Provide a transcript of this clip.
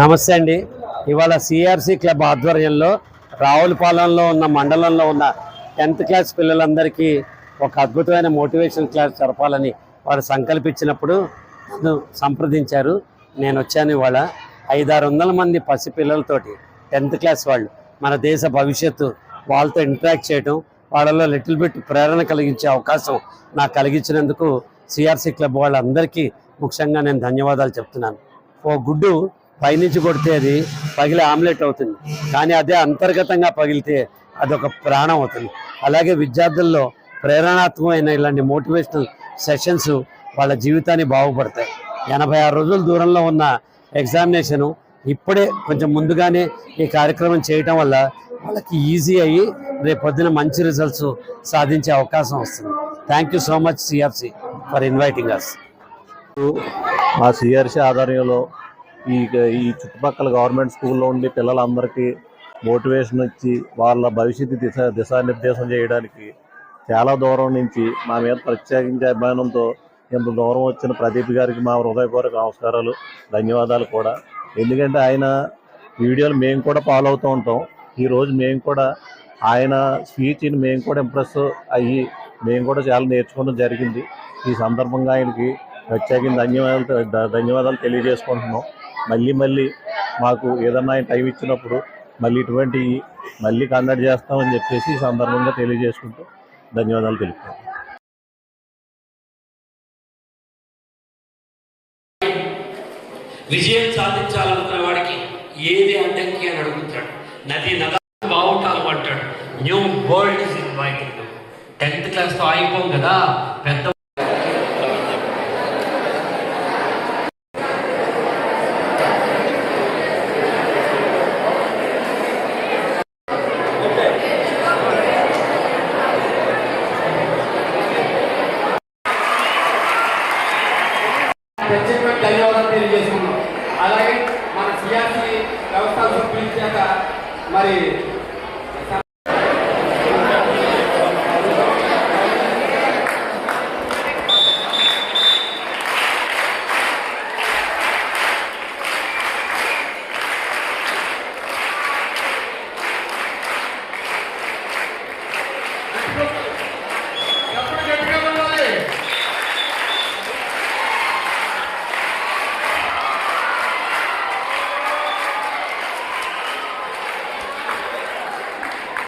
నమస్తే అండి. ఇవాళ సిఆర్సి క్లబ్ ఆధ్వర్యంలో రావులపాలెంలో ఉన్న మండలంలో ఉన్న టెన్త్ క్లాస్ పిల్లలందరికీ ఒక అద్భుతమైన మోటివేషన్ క్లాస్ జరపాలని వారు సంకల్పించినప్పుడు నన్ను సంప్రదించారు. నేను వచ్చాను ఇవాళ. ఐదారు వందల మంది పసిపిల్లలతోటి టెన్త్ క్లాస్ వాళ్ళు మన దేశ భవిష్యత్తు వాళ్ళతో ఇంటరాక్ట్ చేయడం వాళ్ళలో లిటిల్ బిట్ ప్రేరణ కలిగించే అవకాశం నాకు కలిగించినందుకు సిఆర్సీ క్లబ్ వాళ్ళందరికీ ముఖ్యంగా నేను ధన్యవాదాలు చెప్తున్నాను. ఓ గుడ్డు పైనుంచి కొడితే అది పగిలి ఆమ్లెట్ అవుతుంది. కానీ అదే అంతర్గతంగా పగిలితే అదొక ప్రాణం అవుతుంది. అలాగే విద్యార్థుల్లో ప్రేరణాత్మకమైన ఇలాంటి మోటివేషనల్ సెషన్స్ వాళ్ళ జీవితాన్ని బాగుపడతాయి. ఎనభై ఆరు రోజుల దూరంలో ఉన్న ఎగ్జామినేషను ఇప్పుడే కొంచెం ముందుగానే ఈ కార్యక్రమం చేయటం వల్ల వాళ్ళకి ఈజీ అయ్యి రేపు పొద్దున మంచి రిజల్ట్స్ సాధించే అవకాశం వస్తుంది. Thank you so much CRC for inviting us మా సిఆర్సీ ఆధ్వర్యంలో ఈ ఈ చుట్టుపక్కల గవర్నమెంట్ స్కూల్లో ఉండి పిల్లలందరికీ మోటివేషన్ ఇచ్చి వాళ్ళ భవిష్యత్తు దిశ దిశానిర్దేశం చేయడానికి చాలా దూరం నుంచి మా మీద ప్రత్యేకించే అభిమానంతో ఇంత దూరం వచ్చిన ప్రదీప్ గారికి మా హృదయపూర్వక నమస్కారాలు ధన్యవాదాలు కూడా. ఎందుకంటే ఆయన వీడియోలు మేము కూడా ఫాలో అవుతూ ఉంటాం. ఈరోజు మేము కూడా ఆయన స్పీచ్ని మేము కూడా ఇంప్రెస్ అయ్యి మేము కూడా చాలా నేర్చుకోవడం జరిగింది. ఈ సందర్భంగా ఆయనకి ప్రత్యేకించి ధన్యవాదాలు ధన్యవాదాలు తెలియజేసుకుంటున్నాం. మళ్ళీ మళ్ళీ మాకు ఏదన్నా టైం ఇచ్చినప్పుడు మళ్ళీ ఇటువంటి మళ్ళీ కండక్ట్ చేస్తామని చెప్పేసి ఈ సందర్భంగా తెలియజేసుకుంటూ ధన్యవాదాలు తెలుపుతాం విజయం సాధించాలనుకున్న వాడికి ఏది అడ్డంకి అని అడుగుతాడు. నది నద బావుటాలు అంటాడు. New world is inviting tenth క్లాస్తో అయిపోం కదా పెద్ద ప్రత్యేకమైన ధన్యవాదాలు తెలియజేసుకున్నాం. అలాగే మన సిఆర్సీ వ్యవస్థ సభ్యుల చేత మరి